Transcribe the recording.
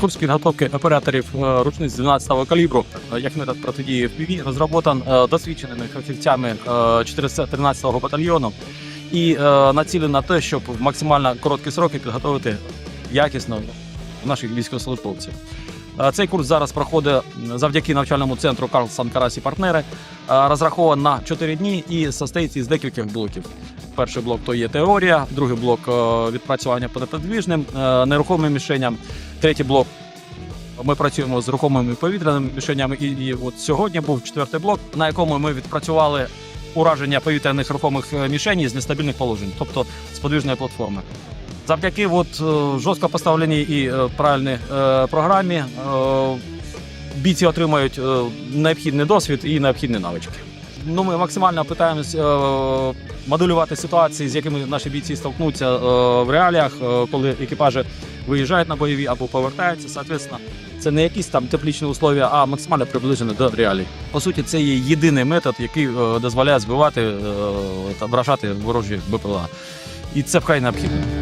Курс підготовки операторів е, ручниць 12-го калібру, е, як метод протидії FPV, розроботан е, досвідченими фахівцями е, 413-го батальйону і націлений на те, щоб в максимально короткі сроки підготовити якісно наших військовослужбовців. Цей курс зараз проходить завдяки навчальному центру Карлсон Карасі партнери. Розрахований на 4 дні і состоїть із декількох блоків. Перший блок то є теорія, другий блок е, відпрацювання по неподвіжним е, нерухомим мішеням. Третій блок ми працюємо з рухомими повітряними мішенями. І, і от сьогодні був четвертий блок, на якому ми відпрацювали ураження повітряних рухомих е, мішеней з нестабільних положень, тобто з подвижної платформи. Завдяки от, жорстко поставленій і правильній програмі бійці отримають необхідний досвід і необхідні навички. Ну, ми максимально намагаємось е, моделювати ситуації, з якими наші бійці столкнуться е, в реаліях, е, коли екіпажі виїжджають на бойові або повертаються. Соответственно, це не якісь там теплічні условия, а максимально приближені до реалій. По суті, це є єдиний метод, який дозволяє збивати та вражати ворожі БПЛА. І це вкрай необхідно.